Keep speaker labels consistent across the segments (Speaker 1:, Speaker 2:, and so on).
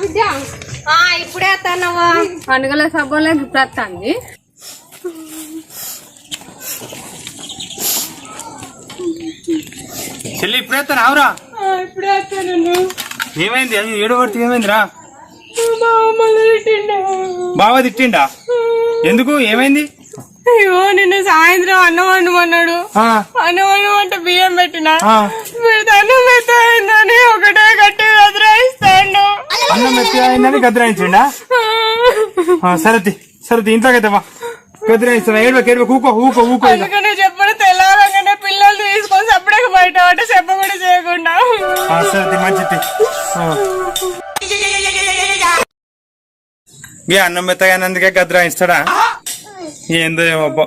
Speaker 1: విద్య?
Speaker 2: ఆ ఇప్పుడే వస్తానవ్వా
Speaker 1: పండుగల సభలో ఇప్పుడు
Speaker 3: చెల్లి ఇప్పుడే ఆవురా.
Speaker 1: ఇప్పుడే వస్తాను
Speaker 3: ఏమైంది? అది ఏడో పడితే ఏమైందిరా? బాగా తిట్టిండా? ఎందుకు? ఏమైంది?
Speaker 1: అయ్యో నిన్న సాయంత్రం అన్నం వండమన్నాడు.
Speaker 3: ఆ,
Speaker 1: అన్నం వండమంటే బియ్యం పెట్టిన.
Speaker 3: అన్నం మెత్తి అయిందని గద్రాయించిండా ఆ, సరే తి, సరే తి, ఇంట్లోకి అయితే బా గద్రాయిస్తా ఏడువ ఏడువ ఊకో ఊకో ఊకో
Speaker 1: చెప్పడు తెల్లవారంగానే పిల్లలు తీసుకొని సప్పుడేక బయట అంటే చెప్ప కూడా చేయకుండా.
Speaker 3: ఆ, సరే తి, మంచిది ఆ. ఏ అన్నం మెత్తగానందుకే గద్రాయిస్తాడా ఏందో ఏమో అబ్బో.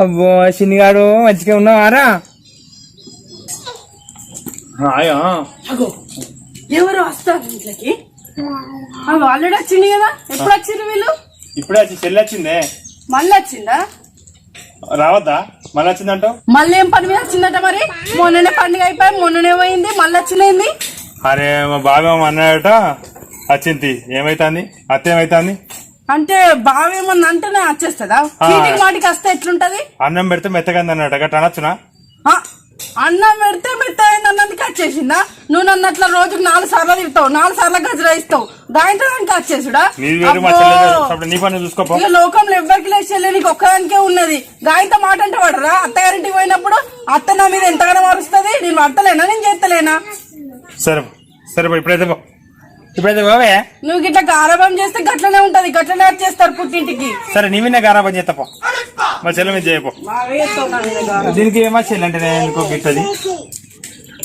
Speaker 3: అబ్బో చిన్నిగాడు మంచిగా ఉన్నావారా? ఆయా
Speaker 4: ఎవరు వస్తారు ఇంట్లోకి ఆల్రెడీ వచ్చింది కదా? ఎప్పుడు వచ్చింది వీళ్ళు?
Speaker 3: ఇప్పుడే వచ్చి చెల్లి వచ్చిందే.
Speaker 4: మళ్ళీ వచ్చిందా
Speaker 3: రావద్దా? మళ్ళీ వచ్చిందంటావు?
Speaker 4: మళ్ళీ ఏం పని మీద వచ్చిందట మరి? మొన్ననే పండుగ అయిపోయి మొన్ననే పోయింది మళ్ళీ వచ్చింది
Speaker 3: అరే మా బాగా అన్నాడట వచ్చింది. ఏమైతుంది? అత్త ఏమైతుంది?
Speaker 4: అంటే బావేమన్నా అంటేనే వచ్చేస్తుందా? చీటికి మాటికి వస్తే ఎట్లుంటది?
Speaker 3: అన్నం పెడితే మెత్తగా అన్నట గట్ట అనొచ్చునా?
Speaker 4: ఆ, అన్నం పెడితే మెత్త అయింది అన్నందుకు వచ్చేసిందా నువ్వు నన్ను అట్లా రోజుకు నాలుగు సార్లు తిడతావు నాలుగు సార్లు గజరా ఇస్తావు. దాంట్లో వచ్చేసుడా
Speaker 3: పని చూసుకోపో.
Speaker 4: ఇక లోకంలో ఎవ్వరికి లేచి నీకు ఒక్కదానికే ఉన్నది. గాయంతో మాట అంటే పడరా అత్తగారింటికి పోయినప్పుడు అత్త నా మీద ఎంతగానో మారుస్తుంది? నేను పడతలేనా నేను చేస్తలేనా?
Speaker 3: సరే సరే ఇప్పుడైతే ఇప్పుడైతే పోవే?
Speaker 4: నువ్వు గిట్లా గారభం చేస్తే గట్లనే ఉంటది. గట్లనే చేస్తారు పుట్టింటికి.
Speaker 3: సరే నీ మీద గారాబం చేస్తా పో. మా చెల్లె మీద చేయపో దీనికి ఏమో చెల్లి అంటే నేను ఎందుకో గిట్టది?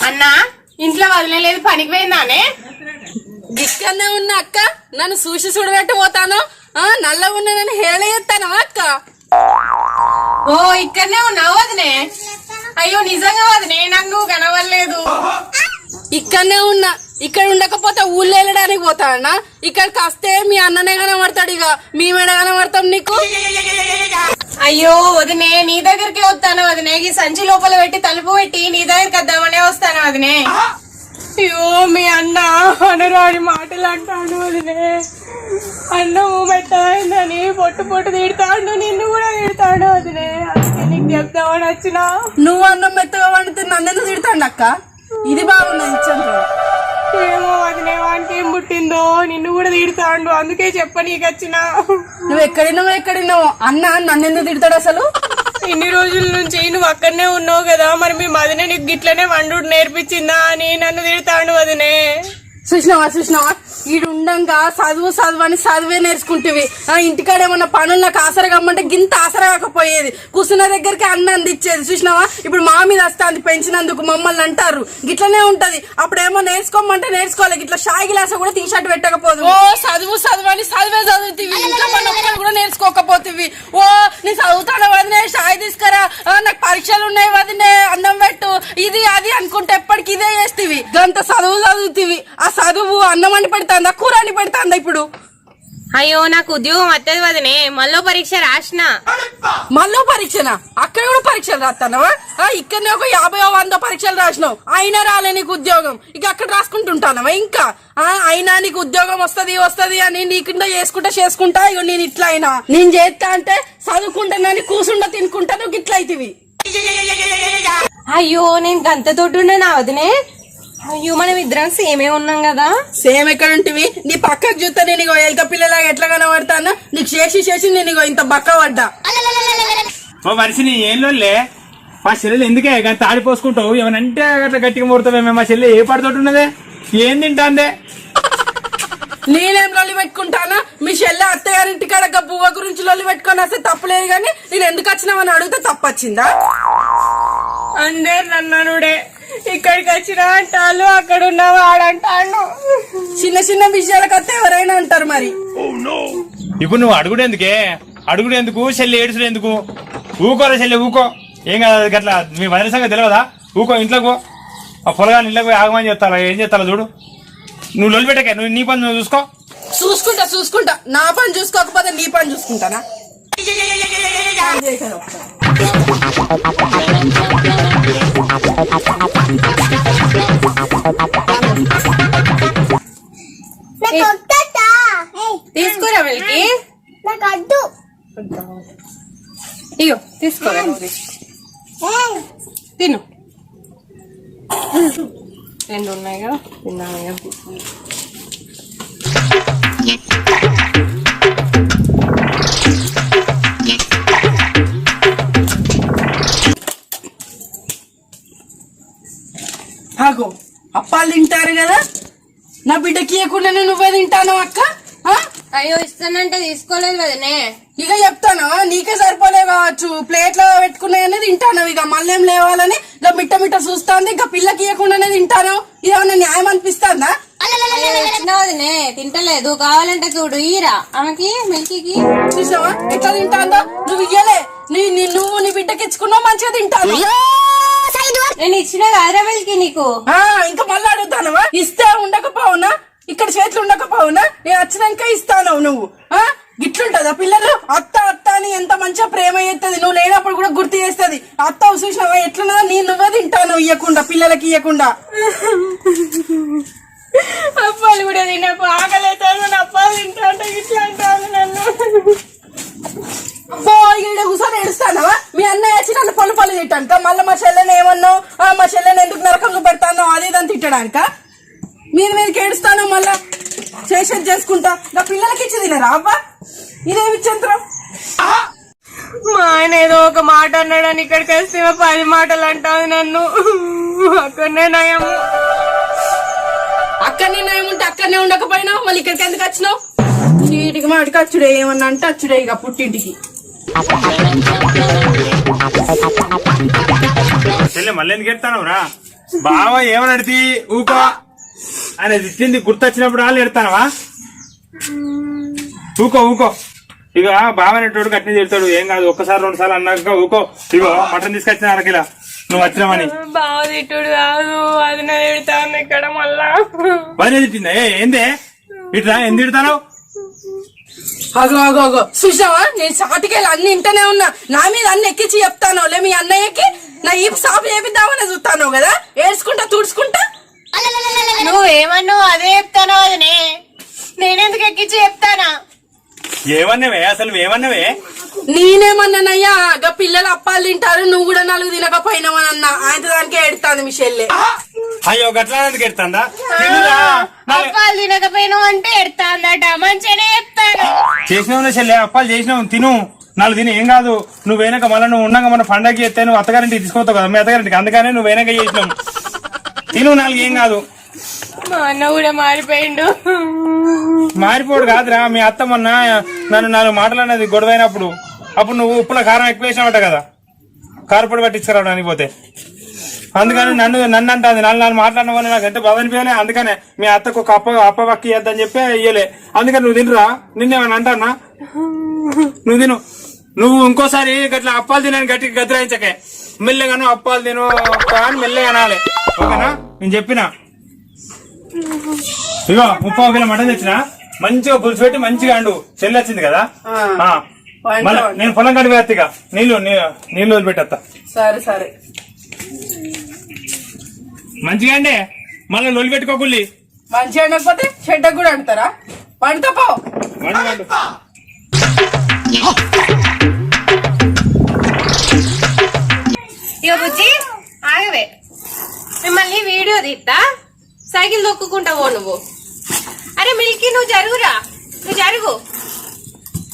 Speaker 2: అన్నా ఇంట్లో వదిలేదు పనికి పోయిందానే?
Speaker 4: ఇక్కడనే ఉన్న అక్క. నన్ను చూసి చూడబెట్టి పోతాను. ఆ, నల్లగా ఉన్న నేను హేళ చేస్తాను అక్క.
Speaker 2: ఓ ఇక్కడనే ఉన్నావు వదినే. అయ్యో నిజంగా వదినే నాకు కనవలేదు
Speaker 4: ఇక్కడనే ఉన్నా. ఇక్కడ ఉండకపోతే ఊళ్ళో వెళ్ళడానికి పోతానా ఇక్కడికి వస్తే మీ అన్ననే కనబడతాడు ఇక. మేమేడ కనబడతాం నీకు?
Speaker 2: అయ్యో వదినే నీ దగ్గరికి వస్తాను వదినే. ఈ సంచి లోపల పెట్టి తలుపు పెట్టి నీ దగ్గరికి వద్దామనే వస్తాను వదినే.
Speaker 1: అయ్యో మీ అన్న అనరాని మాటలు అంటాడు వదిలే అన్నము పెట్టాయిందని పొట్టు పొట్టు తిడతాడు నిన్ను కూడా తిడతాడు వదిలే అందుకే నీకు చెప్దామని వచ్చిన.
Speaker 4: నువ్వు అన్నం మెత్తగా వండితే నన్నెందుకు తిడతాండి అక్క? ఇది బాగున్నది ఇచ్చండ్రు
Speaker 1: ఏమో వదిలే వానికి ఏం పుట్టిందో నిన్ను కూడా తిడతాడు. అందుకే చెప్ప నీకు వచ్చిన.
Speaker 4: నువ్వు ఎక్కడినావు ఎక్కడినావు అన్న నన్నెందుకు తిడతాడు అసలు?
Speaker 1: ఇన్ని రోజుల నుంచి నువ్వు అక్కడనే ఉన్నావు కదా మరి మీ మదినే నీకు గిట్లనే వండు నేర్పించిందా అని నన్ను తిడతాడు వదినే.
Speaker 4: చూసినావా చూసినావా? ఈడు ఉండంగా చదువు చదువు అని చదివే నేర్చుకుంటేవి. ఆ ఇంటికాడ ఏమన్నా పనులు నాకు ఆసర కమ్మంటే గింత ఆసర కాకపోయేది. కూర్చున్న దగ్గరికి అన్న అందిచ్చేది. చూసినావా? ఇప్పుడు మా మీద వస్తుంది పెంచినందుకు మమ్మల్ని అంటారు. గిట్లనే ఉంటది. అప్పుడేమో నేర్చుకోమంటే నేర్చుకోవాలి. గిట్ల షాయి గిలాస కూడా టీ షర్ట్ పెట్టకపోదు. ఓ చదువు చదువు అని చదివే చదువుతీవి. ఇంకా మన కూడా నేర్చుకోకపోతేవి. ఓ నీ చదువుతాను వదినే షాయి తీసుకురా. నాకు పరీక్షలు ఉన్నాయి వదినే అన్నం పెట్టు. ఇది అది అనుకుంటే ఎప్పటికి ఇదే చేస్తేవి. గంత చదువు చదువుతీవి. ఆ చదువు అన్నం అని పెడతాందా కూర అని పెడతాందా ఇప్పుడు?
Speaker 2: అయ్యో నాకు ఉద్యోగం వత్తది వదినే. మళ్ళీ పరీక్ష రాసిన.
Speaker 4: మళ్ళీ పరీక్షన? అక్కడ కూడా పరీక్షలు రాస్తానవా ఇక్కడనే ఒక యాభై వంద పరీక్షలు రాసినావు. అయినా రాలే నీకు ఉద్యోగం. ఇక అక్కడ రాసుకుంటుంటానవా ఇంకా? ఆ, అయినా నీకు ఉద్యోగం వస్తది వస్తది అని నీకుండా చేసుకుంటా చేసుకుంటా ఇక నేను ఇట్లా అయినా నేను చేస్తా అంటే చదువుకుంటానని కూసుండా తినుకుంటా నువ్వు ఇట్లా అయితివి
Speaker 2: అయ్యో నేను గంత తోటి నా వదినే. అయ్యో మనం ఇద్దరం సేమే ఉన్నాం కదా.
Speaker 4: సేమ్ ఎక్కడ ఉంటివి నీ పక్కకు చూస్తే నేను ఇగో ఎలక పిల్లలాగా ఎట్లా కనబడతాను? నీకు చేసి చేసి నేను ఇగో ఇంత బక్క పడ్డా.
Speaker 3: ఓ మనిషిని ఏం లోలే మా చెల్లెలు ఎందుకే కానీ తాడిపోసుకుంటావు ఏమనంటే అట్లా గట్టిగా మూడతావేమే? మా చెల్లె ఏ పడుతోటి ఉన్నదే ఏం తింటాందే?
Speaker 4: నేనేం లొల్లి పెట్టుకుంటానా? మీ చెల్లె అత్తగారింటి కాడ బువ్వ గురించి లొల్లి పెట్టుకొని వస్తే తప్పులేదు కానీ నేను ఎందుకు వచ్చినావని అడిగితే తప్పొచ్చిందా?
Speaker 1: అందరు నన్ననుడే ఇక్కడికి వచ్చిన అంటాను అక్కడ ఉన్న వాడంటాను
Speaker 4: చిన్న చిన్న విషయాలకు వస్తే ఎవరైనా అంటారు మరి
Speaker 3: ఇప్పుడు నువ్వు అడుగుడు ఎందుకే అడుగుడు ఎందుకు చెల్లి ఏడుచుడు ఎందుకు ఊకోరా చెల్లి ఊకో ఏం కాదు గట్లా మీ వదిన సంగతి తెలియదా ఊకో ఇంట్లోకి పో ఆ పొలగాని ఇంట్లోకి పోయి ఆగమని చెప్తారా ఏం చేస్తారా చూడు నువ్వు లొల్లి పెట్టకే నువ్వు నీ పని నువ్వు చూసుకో
Speaker 4: చూసుకుంటా చూసుకుంటా నా పని చూసుకోకపోతే నీ పని చూసుకుంటానా
Speaker 2: తీసుకురా
Speaker 5: అడ్డు
Speaker 2: ఇగో తీసుకోరా. తిను. రెండు ఉన్నాయి కదా తిన్నాను
Speaker 4: ఆగో అప్పాలు తింటారు కదా. నా బిడ్డకి ఇవ్వకుండానే నువ్వే తింటాను అక్క. ఆ?
Speaker 2: అయ్యో ఇస్తానంటే తీసుకోలేదు వదినే
Speaker 4: ఇక చెప్తాను? నీకే సరిపోలే కావచ్చు. ప్లేట్లో పెట్టుకున్నాయని తింటాను ఇక. మళ్ళేం లేవాలని ఇక మిట్ట మిట్ట చూస్తాంది. ఇక పిల్లకి ఇవ్వకుండానే తింటాను ఇదేమన్నా న్యాయం అనిపిస్తుందా?
Speaker 2: చిన్న వదినే తింటలేదు. కావాలంటే చూడు. ఈరా. ఆమెకి మిల్కీకి.
Speaker 4: చూసావా? ఎట్లా తింటాందో? నువ్వు ఇయ్యలే. నీ నీ- నువ్వు నీ బిడ్డకి ఇచ్చుకున్నావు మంచిగా తింటాను.
Speaker 2: నేను ఇచ్చిన కాదురా మిల్కీ నీకు.
Speaker 4: ఆ, ఇంకా మళ్ళీ అడుగుతానవా? ఇస్తే ఉండకపోవునా? ఇక్కడ చేతులు ఉండకపోవునా? నేను వచ్చినాక ఇస్తాను నువ్వు. ఆ? గిట్లుంటదా పిల్లలు? అత్త అత్త అని ఎంత మంచిగా ప్రేమ చేస్తుంది నువ్వు లేనప్పుడు కూడా గుర్తు చేస్తుంది. అత్త చూసినావా? ఎట్లున్నా నీ నువ్వే తింటాను ఇయ్యకుండా పిల్లలకి ఇయ్యకుండా.
Speaker 1: అప్పాలు కూడా తినకు ఆకలి అవుతాను అప్పాలు తింటా అంటే ఇట్లా అంటాను నన్ను.
Speaker 4: కూర్చొని ఏడుస్తానవా? మీ అన్నయ్య వచ్చి నన్ను పళ్ళు పళ్ళు తిట్టానుక మళ్ళీ మా ఇదని తిట్టడానిక మీద మీదకి ఏడుస్తాను మళ్ళా చేసేది చేసుకుంటా. నా పిల్లలకి ఇచ్చి తినరా అవ్వా ఇదేమి చంత్రం
Speaker 1: మా ఆయన ఏదో ఒక మాట అన్నాడని ఇక్కడికి వస్తే పది మాటలు అంటావు నన్ను. అక్కడనే నయం.
Speaker 4: అక్కడనే ఏముంటే అక్కడనే ఉండకపోయినావు? మళ్ళీ ఇక్కడికి ఎందుకు వచ్చినావు? చీటికి మాటికి అచ్చుడే ఏమన్నా అంటే అచ్చుడే ఇక పుట్టింటికి.
Speaker 3: మళ్ళీ ఎందుకు ఎడతాను రా బావ ఏమని అడితే ఊకో. అని తిట్టింది గుర్తొచ్చినప్పుడు వాళ్ళు ఎడతానవా? ఊకో ఊకో. ఇక బావ అనేటోడు కట్టిన తిడతాడు. ఏం కాదు ఒక్కసారి రెండు సార్లు అన్నాక ఊకో. ఇగో మటన్ తీసుకొచ్చిన అరకిలా. నువ్వు వచ్చినావని.
Speaker 1: బావ తిట్టుడు కాదు. అది నా తిడతాను ఇక్కడ మళ్ళా.
Speaker 3: బాగానే తిట్టిందా? ఏ ఏందే? ఇట్లా ఎందుకు తిడతావు
Speaker 4: అగో అగో అగో చూసావా? నేను సాటికెళ్ళి అన్ని ఇంటనే ఉన్నా. నా మీద అన్ని ఎక్కించి చెప్తాను లే మీ అన్నయ్యకి? నా ఈ సాపు చేపిద్దామని చూస్తాను కదా? ఏడ్చుకుంటా తుడుచుకుంటా?
Speaker 2: నువ్వు ఏమన్నావు అదే చెప్తాను వదినే. నేనెందుకు ఎక్కించి చెప్తానా?
Speaker 3: ఏమన్నావే? అసలు ఏమన్నావే?
Speaker 4: నేనేమన్నానయ్యా? గా పిల్లలు అప్పాలు తింటారు నువ్వు కూడా నాలుగు తినకపోయినావని అన్నా. ఆయన దానికే ఎడతాను మీ చెల్లె.
Speaker 3: అయ్యో గట్లా ఎందుకు ఎడతాందా
Speaker 2: అప్పాలు తినకపోయినావు అంటే ఎడతాందట మంచిగానే చెప్తాను.
Speaker 3: చేసినావు చెల్లె అప్పాలు చేసినావు తిను. నాలుగు తిని ఏం కాదు నువ్వు వెనక మళ్ళీ నువ్వు ఉన్నాక మన పండగకి ఎత్తే నువ్వు అత్తగారింటికి తీసుకొస్తావు కదా మీ అత్తగారింటికి. అందుకనే నువ్వు వెనక చేసినావు. తిను నాలుగు ఏం కాదు.
Speaker 1: మా అన్న కూడా మారిపోయిండు.
Speaker 3: మారిపోడు కాదురా మీ అత్త మొన్న నన్ను నాలుగు మాటలు అన్నది గొడవైనప్పుడు. అప్పుడు నువ్వు ఉప్పుల కారం ఎక్కువ వేసినావట కదా. కారపొడి పట్టించుకురావడానికి పోతే అందుకని నన్ను నన్ను అంటుంది నాలుగు నాలుగు మాట్లాడిన వల్ల నాకు ఎంత బాధ అనిపించలే. అందుకనే మీ అత్తకు ఒక అప్ప అప్ప పక్కి ఇద్దని చెప్పి ఇయ్యలే. అందుకని నువ్వు తినరా? నిన్నేమన్నా అంటానా? నువ్వు తిను. నువ్వు ఇంకోసారి గట్లా అప్పాలు తినని గట్టిగా గదిరాయించకే మెల్లగాను అప్పాలు తిను అని మెల్లగా అనాలి. ఓకేనా? నేను చెప్పినా. ఇగో ముప్పై కిలో మటన్ తెచ్చిన? మంచిగా పులుసు పెట్టి మంచిగా అండు. చెల్లి వచ్చింది కదా?
Speaker 4: ఆ.
Speaker 3: ఆ. మళ్ళా నేను పొలం కడిగి వేస్తా ఇక నీళ్ళు నీ- నీళ్ళు వదిలిపెట్టేస్తా
Speaker 4: సరే సరే.
Speaker 3: మంచిగా అండి? మళ్ళీ లొలి పెట్టుకోకుల్లి
Speaker 4: మంచిగా అనకపోతే చెడ్డ కూడా అంటారా వంట పో.
Speaker 3: వండు, వండు.
Speaker 2: ఇక బుజ్జి ఆగవే. మిమ్మల్ని వీడియో తీస్తా సైకిల్ తొక్కుకుంటా పో నువ్వు. అరే మిల్కీ నువ్వు జరుగురా. నువ్వు జరుగు.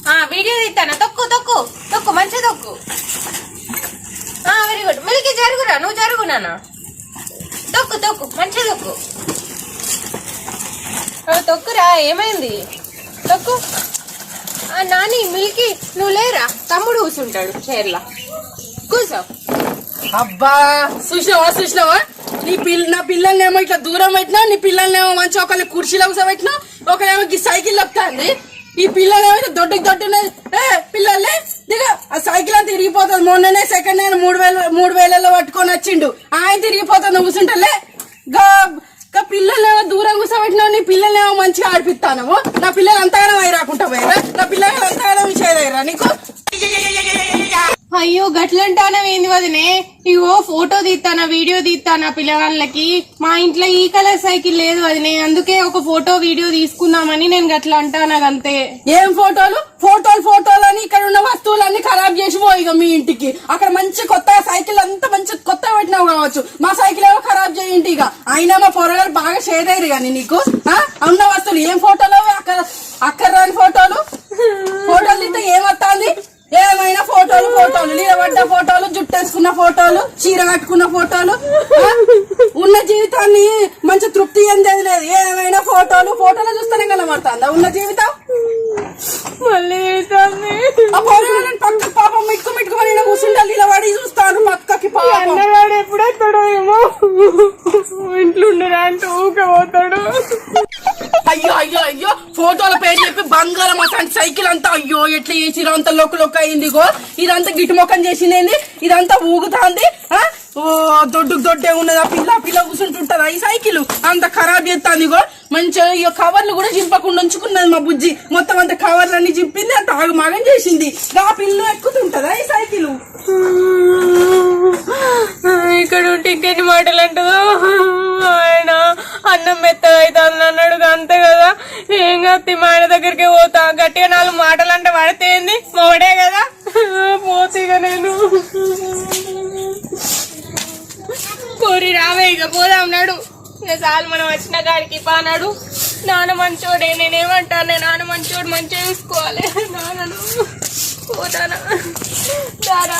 Speaker 2: ఆ వీడియో తీస్తాను తొక్కు తొక్కు. తొక్కు మంచిగా తొక్కు. ఆ వెరీ గుడ్ మిల్కీ జరుగురా. నువ్వు జరుగు నాన్న. తొక్కు తొక్కు. మంచిగా తొక్కు. తొక్కురా. ఏమైంది? తొక్కు. నాని మిల్కీ నువ్వు లేరా? తమ్ముడు కూర్చుంటాడు చైర్లా. కూర్చో.
Speaker 4: అబ్బా! చూసినావా చూసినావా? నీ పిల్ల నా పిల్లల్నేమో ఇట్లా దూరం పెట్టినా నీ పిల్లల్నేమో మంచి ఒకరిని కుర్చీలో కూర్చోబెట్టినా ఒకరేమో ఈ సైకిల్ వస్తుంది ఈ పిల్లలేమో ఇట్లా దొడ్డుకి దొడ్డున్నది ఏ పిల్లలే దిగ. ఆ సైకిల్ అంతా తిరిగిపోతుంది. మొన్ననే సెకండ్ హ్యాండ్ మూడు వేల మూడు వేలలో పట్టుకొని వచ్చిండు. ఆయన తిరిగిపోతుంది కూర్చుంటలే. గా ఇంకా పిల్లలేమో దూరం కూర్చోబెట్టినావు నీ పిల్లలేమో మంచిగా ఆడిపిస్తాను నా పిల్లలు అంతగానో అయి రాకుండా పోయారా? నా పిల్లలు అంతగానో విషయాలు నీకు?
Speaker 2: అయ్యో గట్లంటానం ఏంది వదినే? ఇగో ఫోటో తీస్తానా వీడియో తీస్తానా పిల్లవాళ్ళకి మా ఇంట్లో ఈ కలర్ సైకిల్ లేదు వదినే అందుకే ఒక ఫోటో వీడియో తీసుకుందామని నేను గట్ల అంటానా అంతే
Speaker 4: ఏం ఫోటోలు? ఫోటోలు ఫోటోలు అని ఇక్కడ ఉన్న వస్తువులన్నీ ఖరాబ్ చేసి పో ఇక మీ ఇంటికి. అక్కడ మంచి కొత్త సైకిల్ అంతా మంచి కొత్త పెట్టినావు కావచ్చు. మా సైకిల్ ఏమో ఖరాబ్ చేయండి ఇక అయినా మా పొరగారు బాగా షేర్ అయ్యారు కానీ నీకు ఆ? ఉన్న వస్తువులు ఏం ఫోటోలు? అక్కడ అక్కడ రాని ఫోటోలు? ఫోటోలు తీస్తే ఏమొస్తుంది ఏమైనా ఫోటోలు ఫోటోలు నిలబడ్డ ఫోటోలు జుట్టేసుకున్న ఫోటోలు చీర కట్టుకున్న ఫోటోలు? ఉన్న జీవితాన్ని మంచి తృప్తి చెందేది లేదు. ఏమైనా ఫోటోలు ఫోటోలు చూస్తేనే కనబడుతుందా? ఉన్న జీవితం?
Speaker 1: మళ్ళీ
Speaker 4: పాపం మిక్కు మిట్టుకుని ఈడ కూర్చుంటారు నిలబడి చూస్తాను మా అక్కకి పాపం
Speaker 1: అన్నగాడు ఎప్పుడెక్కడో ఏమో ఇంట్లో ఉండరా అంటే ఊకే పోతాడు
Speaker 4: అయ్యో అయ్యో అయ్యో ఫోటోల పేరు చెప్పి బంగారం అసలు సైకిల్ అంతా అయ్యో ఎట్లా చేసిరు అంత లొక్క లొక్క అయిందిగో ఇదంతా గిటి మొక్కం చేసిందేంది ఇదంతా ఊగుతాంది ఆ? ఓ దొడ్డు దొడ్డే ఉన్నది ఆ పిల్ల పిల్ల కూర్చుంటుంటది ఈ సైకిల్. అంత ఖరాబ్ చేస్తాంది గో మంచిగా ఈ కవర్లు కూడా చింపకుండా ఉంచుకున్నది మా బుజ్జి. మొత్తం అంత కవర్లన్నీ చింపింది అంత ఆగమాగం చేసింది. ఆ పిల్ల ఎక్కుతుంటదా ఈ సైకిల్?
Speaker 1: ఇక్కడ ఉంటే ఇంకెన్ని మాటలు అంటుందో ఆయన అన్నం మెత్తగా అవుతుంది అన్నాడు అంతే కదా? ఏం కత్తి మా ఆయన దగ్గరికి పోతా. గట్టిగా నాలుగు మాటలు అంటే పడితే ఏంది? మోడే కదా? పోతీగా నేను. కోరి రావే ఇక పోదాం నాడు చాలు మనం వచ్చిన కాడికి పానాడు నాన్న మంచోడే నేనేమంటాను? నేను నాన్న మంచోడు మంచిగా చూసుకోవాలి. నాన్నను. పోతానా? దారా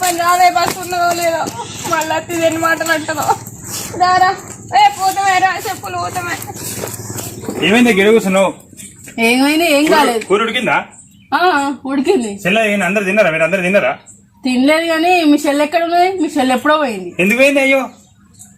Speaker 1: పని రాదే ఉన్నదో లేదో మళ్ళీ ఎన్ని మాటలు అంటుందో దారా ఏ పోతామే రా చెప్పులు పోతామే.
Speaker 3: ఏమైంది గిడ కూర్చున్నావు?
Speaker 4: ఏమైనా ఏం కాలేదు.
Speaker 3: కూర ఉడికిందా?
Speaker 4: ఆ, ఉడికింది.
Speaker 3: చెల్ల ఏం అందరు తిన్నారా? మీరు అందరు తిన్నారా?
Speaker 4: తినలేదు కానీ మీ చెల్లి ఎక్కడ ఉన్నది? మీ చెల్లి ఎప్పుడో పోయింది.
Speaker 3: ఎందుకు పోయింది అయ్యో?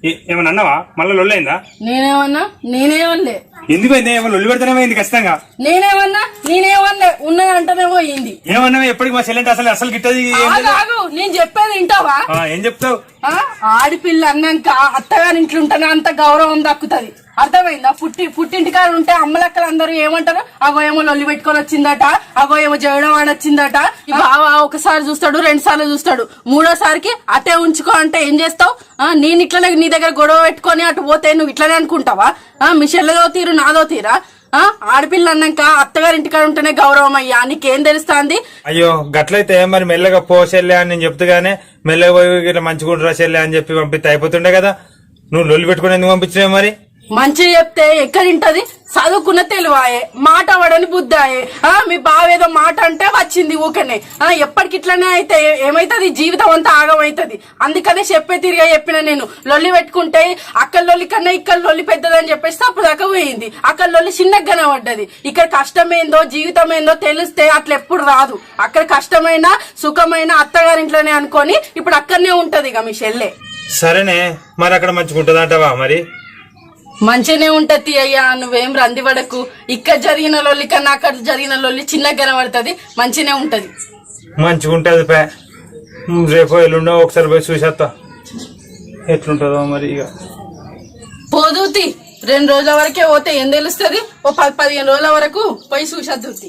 Speaker 3: ఏమన్నా అన్నావా? మళ్ళీ లొల్లైందా?
Speaker 4: నేనేమన్నా? నేనేమనలే.
Speaker 3: ఎందుకు పోయింది ఏమో లొల్లి పెడితేనే పోయింది ఖచ్చితంగా.
Speaker 4: నేనేమన్నా? నేనేమనలే. ఉన్నది అంటేనే పోయింది.
Speaker 3: ఏమన్నావు? ఎప్పటికి మా చెల్లెంటే అసలు అసలు గిట్టది
Speaker 4: ఆగు. ఆగు, నేను చెప్పేది వింటావా?
Speaker 3: ఏం చెప్తావు?
Speaker 4: ఆ? ఆడపిల్ల అన్నాక అత్తగారి ఇంట్లో ఉంటేనే అంత గౌరవం దక్కుతుంది. అర్థమైందా? పుట్టి పుట్టింటికాడ ఉంటే అమ్మలక్కలు అందరూ ఏమంటారు? అగో ఏమో లొల్లి పెట్టుకొని వచ్చిందట అగో ఏమో జగడం ఆడ వచ్చిందట బావ ఒకసారి చూస్తాడు రెండు సార్లు చూస్తాడు. మూడోసారికి అటే ఉంచుకో అంటే ఏం చేస్తావు? ఆ, నేను ఇట్లనే నీ దగ్గర గొడవ పెట్టుకొని అటు పోతే నువ్వు ఇట్లనే అనుకుంటావా? ఆ, తీరు నాదో తీరా? ఆ, ఆడపిల్ల అన్నాక అత్తగారి ఇంటికాడ ఉంటేనే గౌరవం అయ్యా నీకేం తెలుస్తాంది?
Speaker 3: అయ్యో గట్లయితే మరి మెల్లగా పో చెల్లె అని నేను చెప్తుగానే మెల్లగా పోయి మంచిగా మంచిగుంటురా చెల్లె అని చెప్పి పంపిస్తే అయిపోతుండే కదా. నువ్వు లొల్లి పెట్టుకుని ఎందుకు పంపించినావు మరి?
Speaker 4: మంచి చెప్తే ఎక్కడింటది? చదువుకున్న తెలివాయే మాట పడని బుద్ధాయే. ఆ మీ బావ ఏదో మాట అంటే వచ్చింది ఊకనే. ఆ ఎప్పటికి ఇట్లనే అయితే ఏమైతుంది? జీవితం అంతా ఆగమైతది. అందుకనే చెప్పే తిరిగా చెప్పిన నేను. లొల్లి పెట్టుకుంటే అక్కడ లొల్లి కన్నా ఇక్కడ లొల్లి పెద్దదని చెప్పేసి అప్పుడు దాకా పోయింది. అక్కడ లొల్లి చిన్నగానే పడ్డది. ఇక్కడ కష్టమేందో జీవితం ఏందో తెలిస్తే అట్లా ఎప్పుడు రాదు. అక్కడ కష్టమైన సుఖమైన అత్తగారింట్లోనే అనుకొని ఇప్పుడు అక్కడనే ఉంటది ఇక మీ చెల్లె
Speaker 3: సరేనే మరి అక్కడ మంచిగుంటుంది అంటావా మరి?
Speaker 4: మంచిగానే ఉంటది అయ్యా నువ్వేం రంది పడకు. ఇక్కడ జరిగిన లొల్లి కన్నా అక్కడ జరిగిన లొల్లి చిన్నగా కనబడుతుంది మంచిగానే ఉంటది.
Speaker 3: మంచిగుంటుంది పే. ఉమ్, రేపు ఎల్లుండో ఒకసారి పోయి చూసేస్తా ఎట్లుంటుందో మరి ఇక.
Speaker 4: పోదూతి రెండు రోజుల వరకే పోతే ఏం తెలుస్తుంది? ఓ పది పదిహేను రోజుల వరకు పోయి చూసొద్దుతి